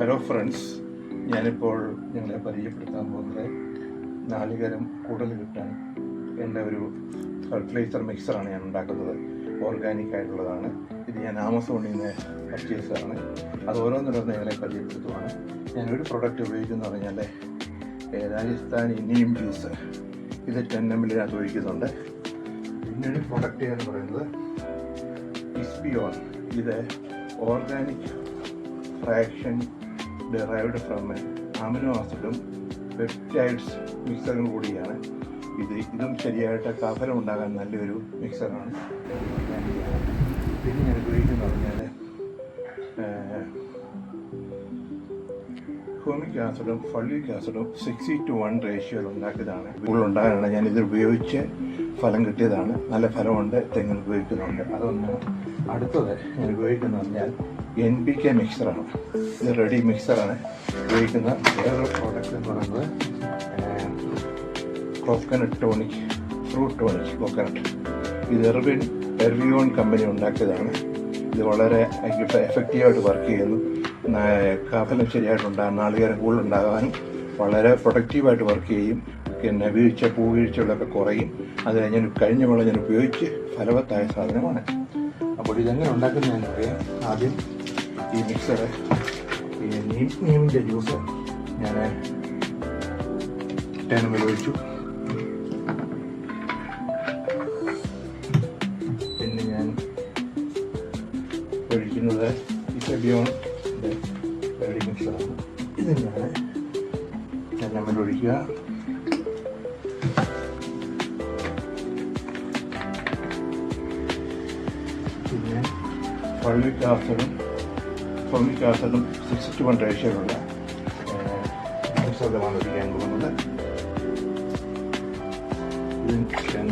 Hello friends ഞാനിപ്പോൾ നിങ്ങളെ പരിചയപ്പെടുത്താൻ പോകുന്നത് നാലുകരം കൂടുതൽ കിട്ടാൻ എന്റെ ഒരു ഫെർട്ടിലൈസർ മിക്സറാണ് ഞാൻ ഉണ്ടാക്കുന്നത്. ഓർഗാനിക് ആയിട്ടുള്ളതാണ്. ഇത് ഞാൻ ആമസോണിൽ നിന്ന് പർച്ചേസാണ് അത് ഓരോന്നിലൊന്ന് നിങ്ങളെ പരിചയപ്പെടുത്തുവാണ്. ഞാനൊരു പ്രൊഡക്റ്റ് ഉപയോഗിക്കുന്നത് പറഞ്ഞാൽ രാജസ്ഥാൻ നീം ജ്യൂസ് ഇത് ടെൻ എം എല്ലിനകത്ത് ഒഴിക്കുന്നുണ്ട്. പിന്നൊരു പ്രൊഡക്റ്റ് എന്ന് പറയുന്നത് ഇസ്ബിയോൺ ഇത് organic fraction derived from amino ആസിഡും പെപ്റ്റൈഡ്സ് മിക്സറും കൂടിയാണ്. ഇത് ഇതും ശരിയായിട്ട് കഫലം ഉണ്ടാകാൻ നല്ലൊരു മിക്സറാണ് പിന്നെ ഞാൻ ഉപയോഗിക്കുന്നത് പറഞ്ഞാൽ ഹോമിക് ആസിഡും ഫള്ളിക് ആസിഡും സിക്സ്റ്റി ടു വൺ റേഷ്യോയിൽ ഉണ്ടാക്കിയതാണ്. ഉണ്ടാകാനാണ് ഞാൻ ഇത് ഉപയോഗിച്ച് ഫലം കിട്ടിയതാണ്. നല്ല ഫലമുണ്ട് തെങ്ങിൽ ഉപയോഗിക്കുന്നുണ്ട്. അതൊന്ന് അടുത്തത് ഞാൻ ഉപയോഗിക്കുന്നത് പറഞ്ഞാൽ എൻ പി കെ മിക്സറാണ് ഇത് റെഡി മിക്സറാണ് ഉപയോഗിക്കുന്ന വേറൊരു പ്രോഡക്റ്റ് എന്ന് പറയുന്നത് coconut tonic fruit tonic coconut ഇത് എർവിൻ എർവിയോൺ കമ്പനി ഉണ്ടാക്കിയതാണ്. ഇത് വളരെ എഫക്റ്റീവായിട്ട് വർക്ക് ചെയ്യുന്നു. കാഫലം ശരിയായിട്ടുണ്ടാകാൻ നാളികേരം കൂടുതലുണ്ടാകാനും വളരെ പ്രൊഡക്റ്റീവായിട്ട് വർക്ക് ചെയ്യും. പിന്നെ വീഴ്ച പൂവീഴ്ചകളൊക്കെ കുറയും. അത് ഞാൻ കഴിഞ്ഞ വെള്ളം ഞാൻ ഉപയോഗിച്ച് ഫലവത്തായ സാധനമാണ്. അപ്പോൾ ഇതെങ്ങനെ ഉണ്ടാക്കുന്നത് ഞാൻ പറയാം ആദ്യം ഈ മിക്സറ് ഈ നീം നീമിന്റെ ജ്യൂസ് ഞാൻ ടേണുമ്പിൽ ഒഴിച്ചു. പിന്നെ ഞാൻ ഒഴിക്കുന്നത് ഈ റെഡി മിക്സറാണ് ഇത് ഞാൻ ഞാൻ ഒഴിക്കുക. ഫൊളിക് ആസിഡും ഫോമിക് ആസിഡും സിക്സ്റ്റി വൺ റേഷ്യോയിലുള്ള ശതമാനം ഒഴിക്കാൻ പോകുന്നത് ഞാൻ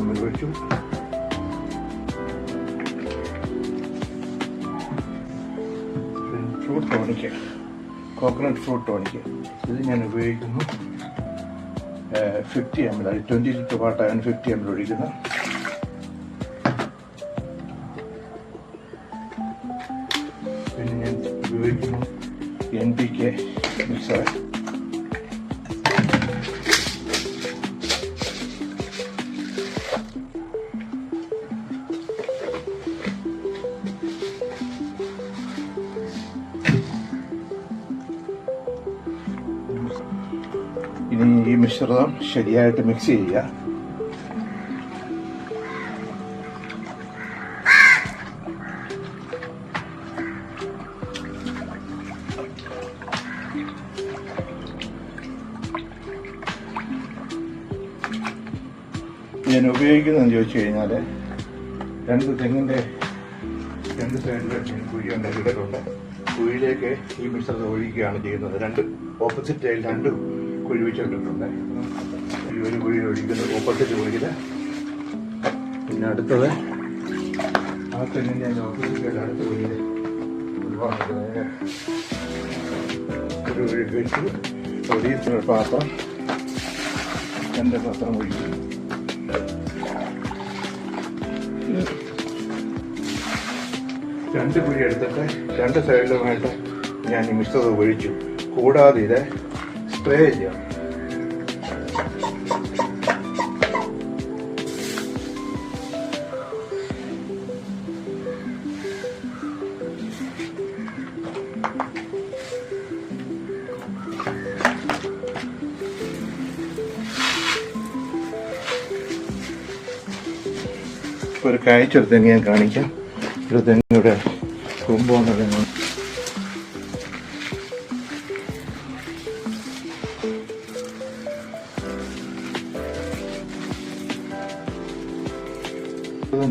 fruit tonic coconut fruit tonic. ഇത് ഞാൻ ഉപയോഗിക്കുന്നു. Fifty M L twenty litre വാട്ടാണ് fifty M L ഒഴിക്കുന്നത്. ഉപയോഗിക്കുന്നു എൻ പി കെ മിക്സർ ഇനി ഈ മിശ്രിതം ശരിയായിട്ട് മിക്സ് ചെയ്യുക. ഞാൻ ഉപയോഗിക്കുന്നതെന്ന് ചോദിച്ചു കഴിഞ്ഞാൽ രണ്ട് തെങ്ങിന്റെ രണ്ട് സൈഡിൽ കുഴിയുണ്ട് ഇടയിലുണ്ട് കുഴിയിലേക്ക് ഈ മിശ്രിതം ഒഴിക്കുകയാണ് ചെയ്യുന്നത്. രണ്ട് ഓപ്പോസിറ്റ് ആയി രണ്ട് കുഴി വെച്ചിട്ടുണ്ട് ഒരു കുഴിയിൽ ഒഴിക്കുന്നത് ഓപ്പോസിറ്റ് കുഴിയിൽ. പിന്നെ അടുത്തത് ആ തെങ്ങിന്റെ ഓപ്പോസിറ്റ് അടുത്ത കുഴിയിൽ ഒരുപാട് ഒരു വെച്ച് വെച്ചു ഒരു പാത്രം രണ്ട് പാത്രം ഒഴിക്കും രണ്ട് കുഴി എടുത്തിട്ട് രണ്ട് സൈഡിലുമായിട്ട് ഞാൻ ഈ മിശ്രിതം ഒഴിച്ചു കൂടാതെ ഇത് സ്പ്രേ ചെയ്യണം ഇപ്പൊ ഒരു കാഴ്ച തെങ്ങ് ഞാൻ കാണിക്കാം. ഒരു തെങ്ങിയുടെ കൊമ്പോന്ന് തെങ്ങ്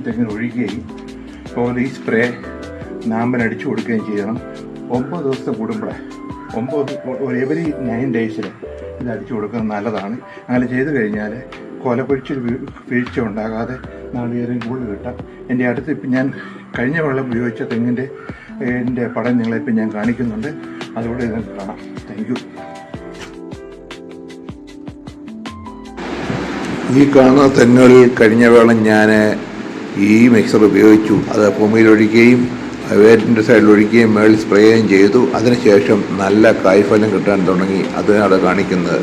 തെങ്ങിന് ഒഴിക്കുകയും അതുപോലെ ഈ സ്പ്രേ നാമ്പൻ അടിച്ചു കൊടുക്കുകയും ചെയ്യണം. ഒമ്പത് ദിവസത്തെ കൂടുമ്പോഴേ ഒമ്പത് എവരി നയൻ ഡേയ്സിൽ ഇത് അടിച്ചു കൊടുക്കുന്നത് നല്ലതാണ്. അങ്ങനെ ചെയ്തു കഴിഞ്ഞാൽ കൊലപ്പൊഴിച്ചിൽ വീഴ്ച ഉണ്ടാകാതെ നാളികേരം കൂടുതൽ കിട്ടാം. എന്റെ അടുത്ത് ഇപ്പം ഞാൻ കഴിഞ്ഞ വെള്ളം ഉപയോഗിച്ച തെങ്ങിന്റെ എന്റെ പടം നിങ്ങളിപ്പം ഞാൻ കാണിക്കുന്നുണ്ട്. അതുകൂടെ ഇത് കാണാം. താങ്ക് യു ഈ കാണുന്ന തെങ്ങുകളിൽ കഴിഞ്ഞ വേളം ഞാൻ ഈ മിക്സർ ഉപയോഗിച്ചു. അത് ഭൂമിയിലൊഴിക്കുകയും വേരിന്റെ സൈഡിൽ ഒഴിക്കുകയും മേളിൽ സ്പ്രേ ചെയ്യുകയും ചെയ്തു. അതിനുശേഷം നല്ല കായ്ഫലം കിട്ടാൻ തുടങ്ങി. അതിനാണ് കാണിക്കുന്നത്.